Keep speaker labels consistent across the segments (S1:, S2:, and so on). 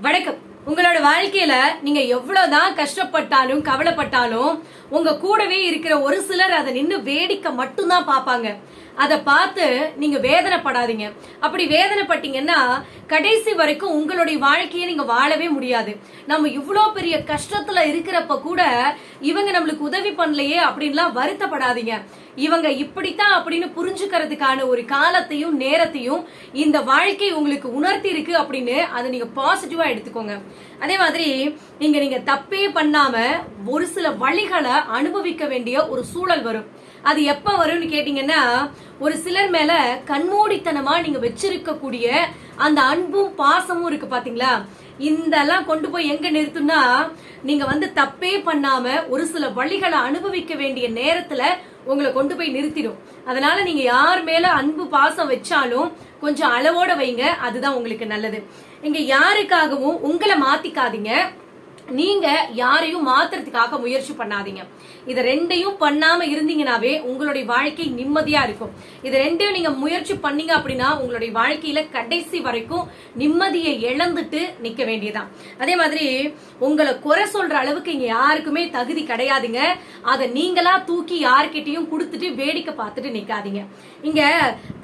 S1: வணக்கம். உங்களோட வாழ்க்கையில நீங்க எவ்வளவுதான் கஷ்டப்பட்டாலும் கவலைப்பட்டாலும் உங்க கூடவே இருக்கிற ஒரு சிலர் அதை நின்று வேடிக்கை மட்டும்தான் பார்ப்பாங்க. அதை பார்த்து நீங்க வேதனைப்படாதீங்க. அப்படி வேதனைப்பட்டீங்கன்னா கடைசி வரைக்கும் உங்களுடைய வாழ்க்கையை நீங்க வாழவே முடியாது. நம்ம இவ்வளோ பெரிய கஷ்டத்துல இருக்கிறப்ப கூட இவங்க நம்மளுக்கு உதவி பண்ணலையே அப்படின்லாம் வருத்தப்படாதீங்க. இவங்க இப்படித்தான் அப்படின்னு புரிஞ்சுக்கிறதுக்கான ஒரு காலத்தையும் நேரத்தையும் இந்த வாழ்க்கை உங்களுக்கு உணர்த்தி இருக்கு அப்படின்னு அதை நீங்க பாசிட்டிவா எடுத்துக்கோங்க. அதே மாதிரி நீங்க நீங்க தப்பே பண்ணாம ஒரு சில வழிகளை அனுபவிக்க வேண்டிய ஒரு சூழல் வரும். அது எப்ப வரும்னு கேட்டீங்கன்னா ஒரு சிலர் மேல கண்மூடித்தனமா நீங்க வச்சிருக்கக்கூடிய அந்த அன்பும் பாசமும் இருக்கு பாத்தீங்களா? இதெல்லாம் கொண்டு போய் எங்க நிறுத்தும்னா நீங்க வந்து தப்பே பண்ணாம ஒரு சில வழிகளை அனுபவிக்க வேண்டிய நேரத்துல உங்களை கொண்டு போய் நிறுத்திடும். அதனால நீங்க யார் மேல அன்பு பாசம் வச்சாலும் கொஞ்சம் அளவோட வைங்க. அதுதான் உங்களுக்கு நல்லது. இங்க யாருக்காகவும் உங்களை மாத்திக்காதீங்க. நீங்க யாரையும் மாத்துறதுக்காக முயற்சி பண்ணாதீங்க. இது ரெண்டையும் பண்ணாம இருந்தீங்கனாவே உங்களுடைய வாழ்க்கை நிம்மதியா இருக்கும். இது ரெண்டையும் நீங்க முயற்சி பண்ணீங்க அப்படின்னா உங்களுடைய வாழ்க்கையில கடைசி வரைக்கும் நிம்மதியை இழந்துட்டு நிக்க வேண்டியதான் அதே மாதிரி உங்களை குறை சொல்ற அளவுக்கு இங்க யாருக்குமே தகுதி கிடையாதுங்க. அதை நீங்களா தூக்கி யார்கிட்டயும் கொடுத்துட்டு வேடிக்கை பார்த்துட்டு நிக்காதீங்க. இங்க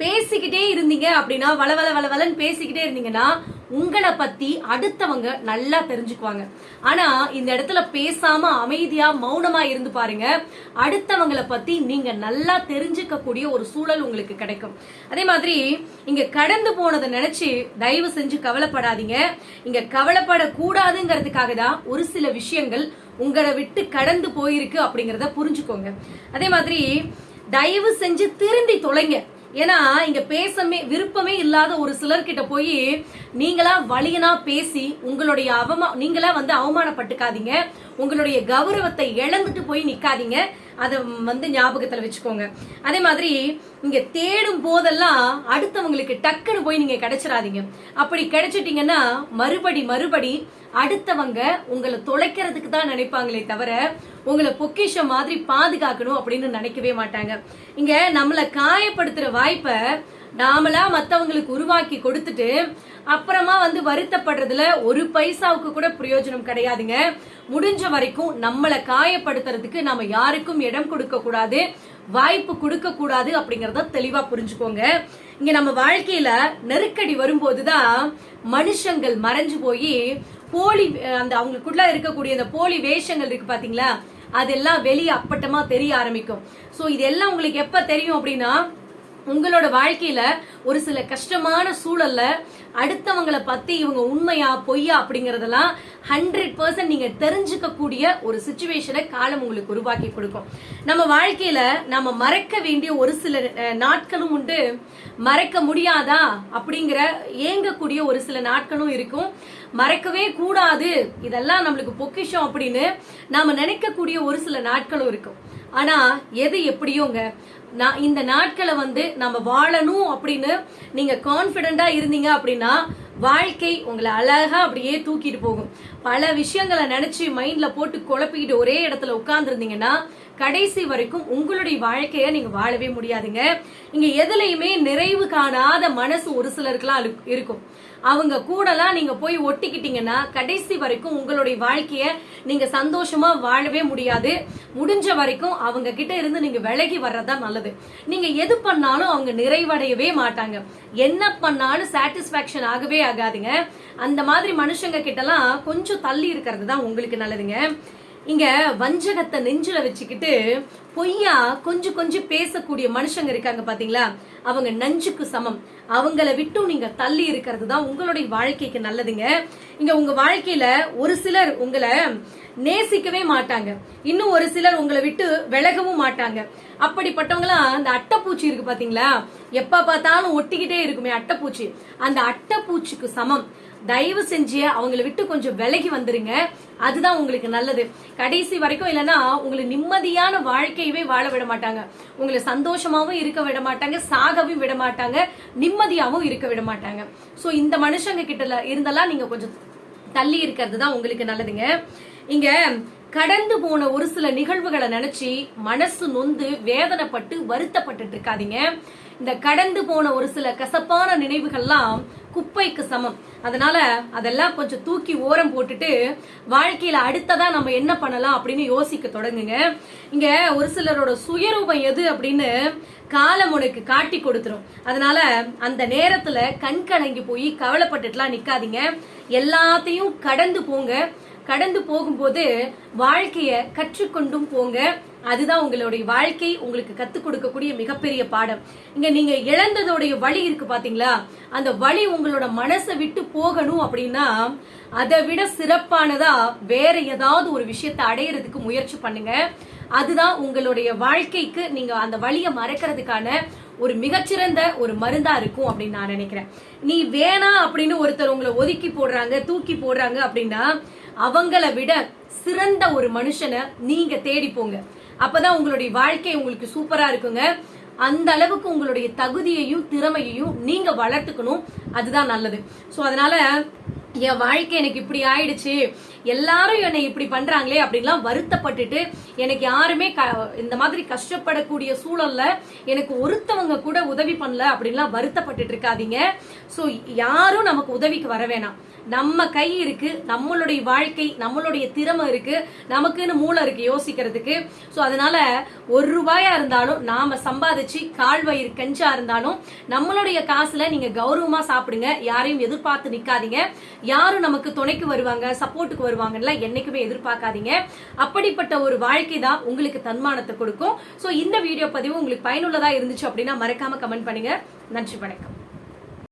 S1: பேசிக்கிட்டே இருந்தீங்க அப்படின்னா வளவல வளவலன்னு பேசிக்கிட்டே இருந்தீங்கன்னா உங்களை பத்தி அடுத்தவங்க நல்லா தெரிஞ்சுக்குவாங்க. ஆனா இந்த இடத்துல பேசாம அமைதியா மௌனமா இருந்து பாருங்க. அடுத்தவங்களை பத்தி நீங்க நல்லா தெரிஞ்சுக்க கூடிய ஒரு சூழல் உங்களுக்கு கிடைக்கும். அதே மாதிரி இங்க கடந்து போனதை நினைச்சு தயவு செஞ்சு கவலைப்படாதீங்க. இங்க கவலைப்படக்கூடாதுங்கிறதுக்காக தான் ஒரு சில விஷயங்கள் உங்களை விட்டு கடந்து போயிருக்கு அப்படிங்கறத புரிஞ்சுக்கோங்க. அதே மாதிரி தயவு செஞ்சு திருந்தி தொலைங்க. ஏன்னா இங்க பேசமே விருப்பமே இல்லாத ஒரு சிலர்கிட்ட போய் நீங்களா வழியனா பேசி உங்களுடைய அவமா நீங்களா வந்து அவமானப்பட்டுக்காதீங்க. உங்களுடைய கௌரவத்தை இழந்துட்டு போய் நிக்காதீங்க. அதை வந்து ஞாபகத்துல வச்சுக்கோங்க. அதே மாதிரி இங்க தேடும் போதெல்லாம் அடுத்தவங்களுக்கு டக்குன்னு போய் நீங்க கிடைச்சிடாதீங்க அப்படி கிடைச்சிட்டீங்கன்னா மறுபடி மறுபடி அடுத்தவங்க உங்களை தொலைக்கிறதுக்கு தான் நினைப்பாங்களே தவிர உங்களை பொக்கிஷம் மாதிரி பாதுகாக்கணும் அப்படின்னு நினைக்கவே மாட்டாங்க. இங்க நம்மளை காயப்படுத்துற வாய்ப்பை நாமளா மத்தவங்களுக்கு உருவாக்கி கொடுத்துட்டு அப்புறமா வந்து வருத்தப்படுறதுல ஒரு பைசாவுக்கு கூட பிரயோஜனம் கிடையாதுங்க. முடிஞ்ச வரைக்கும் நம்மளை காயப்படுத்துறதுக்கு நாம யாருக்கும் இடம் கொடுக்க கூடாது வாய்ப்பு கொடுக்க கூடாது அப்படிங்கறத தெளிவா புரிஞ்சுக்கோங்க. இங்க நம்ம வாழ்க்கையில நெருக்கடி வரும்போதுதான் மனுஷங்கள் மறைஞ்சு போய் போலி அந்த அவங்களுக்குள்ள இருக்கக்கூடிய அந்த போலி வேஷங்கள் இருக்கு பாத்தீங்களா? அதெல்லாம் வெளியே அப்பட்டமா தெரிய ஆரம்பிக்கும். ஸோ இதெல்லாம் உங்களுக்கு எப்ப தெரியும் அப்படின்னா உங்களோட வாழ்க்கையில ஒரு சில கஷ்டமான சூழல்ல அடுத்தவங்களை பத்தி இவங்க உண்மையா பொய்யா அப்படிங்கறதெல்லாம் ஹண்ட்ரட் பர்சன்ட் நீங்க தெரிஞ்சுக்க கூடிய ஒரு சுச்சுவேஷனை காலம் உங்களுக்கு உருவாக்கி கொடுக்கும். நம்ம வாழ்க்கையில நம்ம மறக்க வேண்டிய ஒரு சில நாட்களும் உண்டு. மறக்க முடியாதா அப்படிங்கிற ஏங்கக்கூடிய ஒரு சில நாட்களும் இருக்கும். மறக்கவே கூடாது. இதெல்லாம் நம்மளுக்கு பொக்கிஷம் அப்படின்னு நாம நினைக்கக்கூடிய ஒரு சில நாட்களும் இருக்கும். ஆனா எது எப்படியோங்க? நான் இந்த நாட்களை வந்து நம்ம வாழணும் அப்படின்னு நீங்க கான்பிடண்டா இருந்தீங்க அப்படின்னா வாழ்க்கை உங்களை அழகா அப்படியே தூக்கிட்டு போகும். பல விஷயங்களை நினைச்சு மைண்ட்ல போட்டு குழப்பிக்கிட்டு ஒரே இடத்துல உட்கார்ந்துருந்தீங்கன்னா கடைசி வரைக்கும் உங்களுடைய வாழ்க்கைய நீங்க வாழவே முடியாதுங்க. இங்க எதுலையுமே நிறைவு காணாத மனசு ஒரு சிலருக்குலாம் இருக்கும். அவங்க கூடலாம் நீங்க போய் ஒட்டிக்கிட்டீங்கன்னா கடைசி வரைக்கும் உங்களுடைய வாழ்க்கைய நீங்க சந்தோஷமா வாழவே முடியாது. முடிஞ்ச வரைக்கும் அவங்க கிட்ட இருந்து நீங்க விலகி வர்றதா நல்லது. நீங்க எது பண்ணாலும் அவங்க நிறைவடையவே மாட்டாங்க. என்ன பண்ணாலும் சாட்டிஸ்பாக்சன் ஆகவே ஆகாதுங்க. அந்த மாதிரி மனுஷங்க கிட்டலாம் கொஞ்சம் தள்ளி இருக்கிறது தான் உங்களுக்கு நல்லதுங்க. இங்க வஞ்சகத்தை நெஞ்சில வச்சுக்கிட்டு பொய்யா கொஞ்சம் கொஞ்சம் பேசக்கூடிய மனுஷங்க இருக்காங்க பாத்தீங்களா? அவங்க நஞ்சுக்கு சமம். அவங்கள விட்டும் நீங்க தள்ளி இருக்கிறது தான் உங்களுடைய வாழ்க்கைக்கு நல்லதுங்க. இங்க உங்க வாழ்க்கையில ஒரு சிலர் உங்களை நேசிக்கவே மாட்டாங்க. இன்னும் ஒரு சிலர் உங்களை விட்டு விலகவும் மாட்டாங்க. அப்படிப்பட்டவங்களாம் அந்த அட்டைப்பூச்சி இருக்கு பாத்தீங்களா? எப்ப பார்த்தாலும் ஒட்டிக்கிட்டே இருக்குமே அட்டைப்பூச்சி. அந்த அட்டைப்பூச்சிக்கு சமம். தயவு செஞ்சு அவங்கள விட்டு கொஞ்சம் விலகி வந்துருங்க. அதுதான் உங்களுக்கு நல்லது. கடைசி வரைக்கும் இல்லைன்னா உங்களை நிம்மதியான வாழ்க்கையவே வாழ விட மாட்டாங்க. உங்களை சந்தோஷமாவும் இருக்க விட மாட்டாங்க சாகவும் விட மாட்டாங்க நிம்மதியாகவும் இருக்க விட மாட்டாங்க. ஸோ இந்த மனுஷங்க கிட்ட இருந்தெல்லாம் நீங்க கொஞ்சம் தள்ளி இருக்கிறது தான் உங்களுக்கு நல்லதுங்க. இங்க கடந்து போன ஒரு சில நிகழ்வுகளை நினைச்சு மனசு நொந்து வேதனைப்பட்டு வருத்தப்பட்டுட்டு இருக்காதீங்க. இந்த கடந்து போன ஒரு சில கசப்பான நினைவுகள்லாம் குப்பைக்கு சமம். அதனால அதெல்லாம் கொஞ்சம் தூக்கி ஓரம் போட்டுட்டு வாழ்க்கையில அடுத்ததா நம்ம என்ன பண்ணலாம் அப்படின்னு யோசிக்க தொடங்குங்க. இங்க ஒரு சிலரோட சுயரூபம் எது அப்படின்னு காலம் உனக்கு காட்டி கொடுத்துரும். அதனால அந்த நேரத்துல கண் கலங்கி போய் கவலைப்பட்டுட்டுலாம் நிக்காதீங்க. எல்லாத்தையும் கடந்து போங்க. கடந்து போகும்போது வாழ்க்கைய கற்றுக்கொண்டும் போங்க. அதுதான் உங்களுடைய வாழ்க்கை. உங்களுக்கு கத்துக் கொடுக்கக்கூடிய மிகப்பெரிய பாடம். இங்க நீங்க இழந்ததோடைய வழி இருக்கு பாத்தீங்களா? அந்த வழி உங்களோட மனசை விட்டு போகணும் அப்படின்னா அதை விட சிறப்பானதா வேற ஏதாவது ஒரு விஷயத்தை அடையிறதுக்கு முயற்சி பண்ணுங்க. அதுதான் உங்களுடைய வாழ்க்கைக்கு நீங்க அந்த வழியை மறக்கிறதுக்கான ஒரு மிகச்சிறந்த ஒரு மருந்தா இருக்கும் அப்படின்னு நான் நினைக்கிறேன். நீ வேணாம் அப்படின்னு ஒருத்தர் உங்களை ஒதுக்கி போடுறாங்க தூக்கி போடுறாங்க அப்படின்னா அவங்கள விட சிறந்த ஒரு மனுஷனை நீங்க தேடி போங்க. அப்பதான் உங்களுடைய வாழ்க்கை உங்களுக்கு சூப்பரா இருக்குங்க. அந்த அளவுக்கு உங்களுடைய தகுதியையும் திறமையையும் நீங்க வளர்த்துக்கணும். அதுதான் நல்லது. சோ அதனால என் வாழ்க்கை எனக்கு இப்படி ஆயிடுச்சு. எல்லாரும் என்னை இப்படி பண்றாங்களே அப்படின்லாம் வருத்தப்பட்டுட்டு எனக்கு யாருமே க- இந்த மாதிரி கஷ்டப்படக்கூடிய சூழல்ல எனக்கு ஒருத்தவங்க கூட உதவி பண்ணல அப்படின்லாம் வருத்தப்பட்டுட்டு இருக்காதீங்க. ஸோ யாரும் நமக்கு உதவிக்கு வர வேணாம். நம்ம கை இருக்கு நம்மளுடைய வாழ்க்கை நம்மளுடைய திறமை இருக்கு நமக்குன்னு மூளை இருக்கு யோசிக்கிறதுக்கு. ஸோ அதனால ஒரு ரூபாயா இருந்தாலும் நாம சம்பாதிச்சு கால் வயிறு கஞ்சா இருந்தாலும் நம்மளுடைய காசுல நீங்க கௌரவமா சாப்பிடுங்க. யாரையும் எதிர்பார்த்து நிக்காதீங்க. யாரும் நமக்கு துணைக்கு வருவாங்க சப்போர்ட்டுக்கு வருவாங்கல்ல என்னைக்குமே எதிர்பார்க்காதீங்க. அப்படிப்பட்ட ஒரு வாழ்க்கை தான் உங்களுக்கு தன்மானத்தை கொடுக்கும். ஸோ இந்த வீடியோ பதிவு உங்களுக்கு பயனுள்ளதா இருந்துச்சு அப்படின்னா மறக்காம கமெண்ட் பண்ணுங்க. நன்றி வணக்கம்.